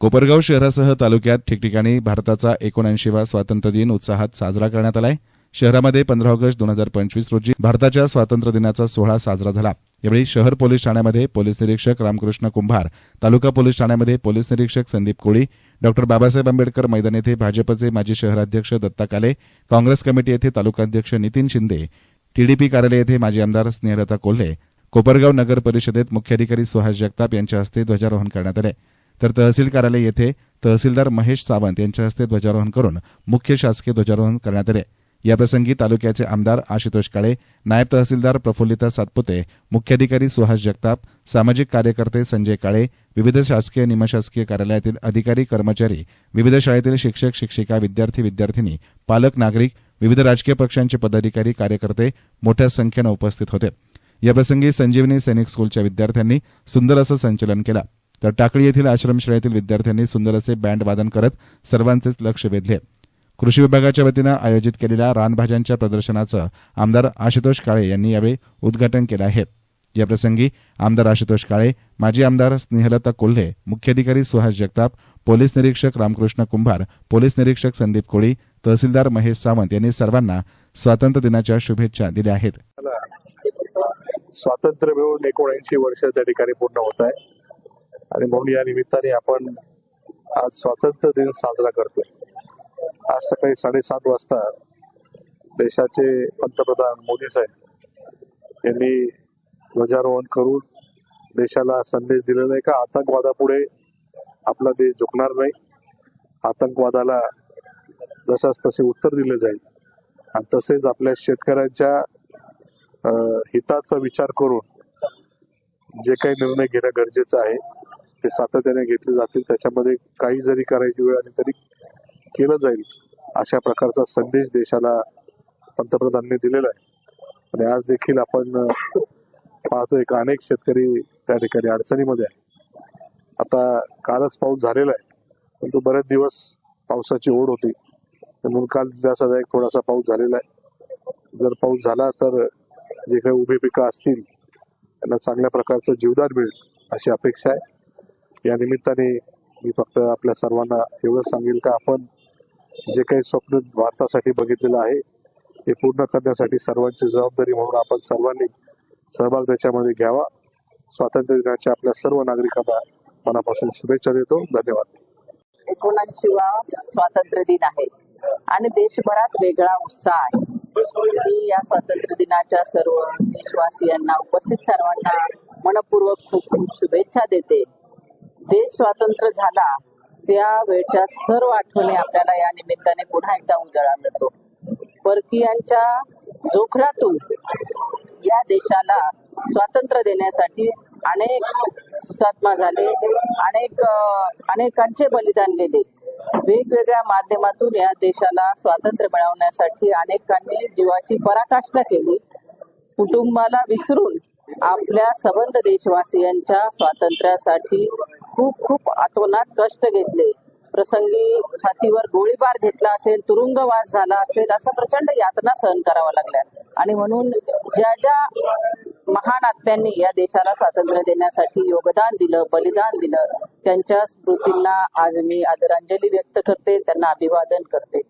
कोपरगाव शहरासह तालुक्यात ठिकठिकाणी भारताचा एकोणऐंशीवा स्वातंत्र्य दिन उत्साहात साजरा करण्यात आलाय. शहरामध्ये पंधरा ऑगस्ट दोन हजार पंचवीस रोजी भारताच्या स्वातंत्र्य दिनाचा सोहळा साजरा झाला. यावेळी शहर पोलीस ठाण्यामध्ये पोलीस निरीक्षक रामकृष्ण कुंभार तालुका पोलीस ठाण्यामध्ये पोलीस निरीक्षक संदीप कोळी डॉक्टर बाबासाहेब आंबेडकर मैदान येथे भाजपचे माजी शहराध्यक्ष दत्ता काले काँग्रेस कमिटी येथे तालुकाध्यक्ष नितीन शिंदे टीडीपी कार्यालय येथे माजी आमदार स्नेहलता कोल्हे कोपरगाव नगर परिषदेत मुख्याधिकारी सुहास जगताप यांच्या हस्ते ध्वजारोहण करण्यात आले. तर तहसील कार्यालय येथे तहसीलदार महेश सावंत यांच्या हस्ते ध्वजारोहण करून मुख्य शासकीय ध्वजारोहण करण्यात आले. याप्रसंगी तालुक्याचे आमदार आशुतोष काळे नायब तहसीलदार प्रफुल्लिता सातपुते मुख्याधिकारी सुहास जगताप सामाजिक कार्यकर्ते संजय काळे विविध शासकीय निमशासकीय कार्यालयातील अधिकारी कर्मचारी विविध शाळेतील शिक्षक शिक्षिका विद्यार्थी विद्यार्थिनी पालक नागरिक विविध राजकीय पक्षांचे पदाधिकारी कार्यकर्ते मोठ्या संख्येनं उपस्थित होते. याप्रसंगी संजीवनी सैनिक स्कूलच्या विद्यार्थ्यांनी सुंदर असं संचलन केलं. तर टाकळी येथील आश्रमशाळेतील विद्यार्थ्यांनी सुंदर असे बँड वादन करत सर्वांचेच लक्ष वेधले. कृषी विभागाच्या वतीनं आयोजित केलेल्या रानभाज्यांच्या प्रदर्शनाचं आमदार आशुतोष काळे यांनी यावेळी उद्घाटन केलं आहे. याप्रसंगी आमदार आशुतोष काळे माजी आमदार स्नेहलता कोल्हे मुख्याधिकारी सुहास जगताप पोलीस निरीक्षक रामकृष्ण कुंभार पोलीस निरीक्षक संदीप कोळी तहसीलदार महेश सावंत यांनी सर्वांना स्वातंत्र्य दिनाच्या शुभेच्छा दिल्या आहेत. स्वातंत्र्य मिळून एकोणऐंशी वर्ष त्या ठिकाणी पूर्ण होत आहे. आणि म्हणून या निमित्ताने आपण आज स्वातंत्र्य दिन साजरा करतोय. आज सकाळी साडेसात वाजता देशाचे पंतप्रधान मोदी साहेब यांनी ध्वजारोहण करून देशाला संदेश दिलेला आहे का? आतंकवादापुढे आपला देश झुकणार नाही. आतंकवादाला जसाच तसे उत्तर दिले जाईल आणि तसेच आपल्या शेतकऱ्यांच्या हिताचा विचार करून जे काही निर्णय घेणं गरजेचं आहे ते सातत्याने घेतले जातील. त्याच्यामध्ये काही जरी करायची वेळ आली तरी केलं जाईल. अशा प्रकारचा संदेश देशाला पंतप्रधानांनी दिलेला आहे. आणि आज देखील आपण पाहतोय का अनेक शेतकरी त्या ठिकाणी अडचणीमध्ये आहे आता कालच पाऊस झालेला आहे. परंतु बरेच दिवस पावसाची ओढ होती. म्हणून काल दिवसाचा एक थोडासा पाऊस झालेला आहे. जर पाऊस झाला तर जे काही उभे पिकं असतील त्यांना चांगल्या प्रकारचं जीवदान मिळेल अशी अपेक्षा आहे. या निमित्ताने मी फक्त आपल्या सर्वांना एवढंच सांगेल का आपण जे काही स्वप्न भारतासाठी बघितलेलं आहे हे पूर्ण करण्यासाठी सर्वांची जबाबदारी म्हणून आपण सर्वांनी सहभाग त्याच्यामध्ये घ्यावा. स्वातंत्र्य दिनाच्या आपल्या सर्व नागरिकांना मनापासून शुभेच्छा देतो. धन्यवाद. एकोणऐंशीवा स्वातंत्र्य दिन आहे आणि देशभरात वेगळा उत्साह आहे. मी या स्वातंत्र्य दिनाच्या सर्व देशवासियांना उपस्थित सर्वांना मनपूर्वक खूप खूप शुभेच्छा देते. देश स्वातंत्र झाला त्या वेळच्या सर्व आठवणी आपल्याला या निमित्ताने पुन्हा एकदा उजाळा मिळतो. परकीयांच्या जोखडातून या देशाला स्वातंत्र्य देण्यासाठी अनेक हुतात्मा झाले अनेक अनेकांचे बलिदान गेले. वेगवेगळ्या माध्यमातून या देशाला स्वातंत्र्य मिळवण्यासाठी अनेकांनी जीवाची पराकाष्ठा केली. कुटुंबाला विसरून आपल्या सबंध देशवासियांच्या स्वातंत्र्यासाठी खूप खूप आतोनात कष्ट घेतले. प्रसंगी छातीवर गोळीबार घेतला असेल तुरुंगवास झाला असेल असा प्रचंड यातना सहन करावा लागल्या. आणि म्हणून ज्या ज्या महान आत्म्यांनी या देशाला स्वातंत्र्य देण्यासाठी योगदान दिलं बलिदान दिलं त्यांच्या स्मृतींना आज मी आदरांजली व्यक्त करते त्यांना अभिवादन करते.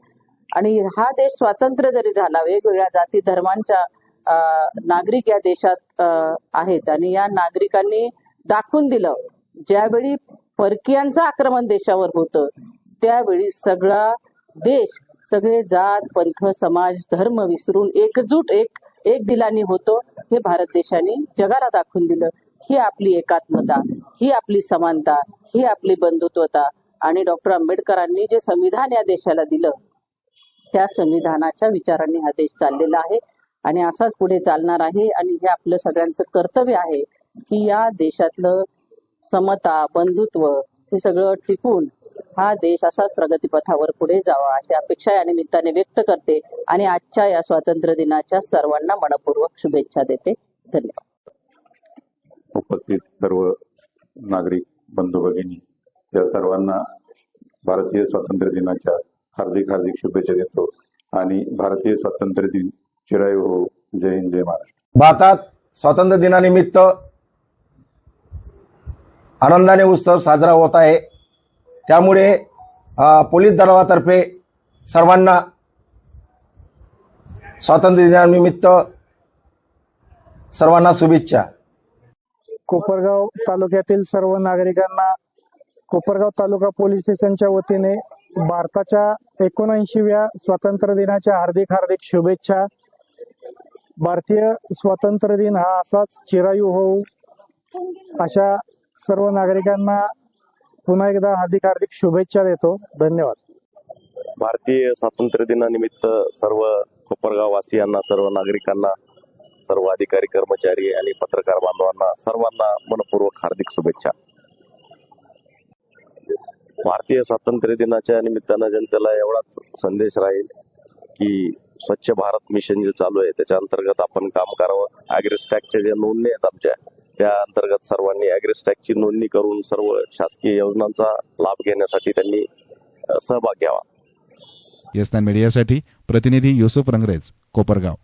आणि हा देश स्वातंत्र्य जरी झाला वेगवेगळ्या जाती धर्मांच्या नागरिक या देशात अं, आहेत. आणि या नागरिकांनी दाखवून दिलं ज्यावेळी परकीयांचं आक्रमण देशावर होतं त्यावेळी सगळा देश सगळे जात पंथ समाज धर्म विसरून एकजूट एक एक दिलानी होतो हे भारत देशाने जगाला दाखवून दिलं. ही आपली एकात्मता ही आपली समानता ही आपली बंधुत्वता. आणि डॉक्टर आंबेडकरांनी जे संविधान या देशाला दिलं त्या संविधानाच्या विचारांनी हा देश चाललेला आहे. आणि असाच पुढे चालणार आहे. आणि हे आपलं सगळ्यांचं कर्तव्य आहे की या देशातलं समता बंधुत्व हे सगळं टिकून हा देश असाच प्रगतीपथावर पुढे जावा अशी अपेक्षा या निमित्ताने व्यक्त करते. आणि आजच्या या स्वातंत्र्य दिनाच्या सर्वांना मनपूर्वक शुभेच्छा देते. धन्यवाद. उपस्थित सर्व नागरिक बंधू भगिनी या सर्वांना भारतीय स्वातंत्र्य दिनाच्या हार्दिक हार्दिक शुभेच्छा देतो. आणि भारतीय स्वातंत्र्य दिन चिरायू हो जय हिंद जय महाराष्ट्र. भारतात स्वातंत्र्य दिनानिमित्त आनंदाने उत्सव साजरा होत आहे. त्यामुळे पोलीस दलातर्फे सर्वांना स्वातंत्र्य दिनानिमित्त सर्वांना शुभेच्छा. कोपरगाव तालुक्यातील सर्व नागरिकांना कोपरगाव तालुका पोलीस स्टेशनच्या वतीने भारताच्या एकोणऐंशीव्या स्वातंत्र्य दिनाच्या हार्दिक हार्दिक शुभेच्छा. भारतीय स्वातंत्र्य दिन हा असाच चिरायू होऊ अशा सर्व नागरिकांना पुन्हा एकदा हार्दिक हार्दिक शुभेच्छा देतो. धन्यवाद. भारतीय स्वातंत्र्य दिनानिमित्त सर्व कोपरगाव वासियांना सर्व नागरिकांना सर्व अधिकारी कर्मचारी आणि पत्रकार बांधवांना सर्वांना मनपूर्वक हार्दिक शुभेच्छा. भारतीय स्वातंत्र्य दिनाच्या निमित्तानं जनतेला एवढाच संदेश राहील की स्वच्छ भारत मिशन जे चालू आहे त्याच्या अंतर्गत आपण काम करावं. ॲग्रिस्टॅकच्या ज्या नोंदणी आहेत आमच्या त्या अंतर्गत सर्वांनी ॲग्रिस्टॅकची नोंदणी करून सर्व शासकीय योजनांचा लाभ घेण्यासाठी त्यांनी सहभाग घ्यावा. येस मीडियासाठी प्रतिनिधी युसुफ रंगरेज कोपरगाव.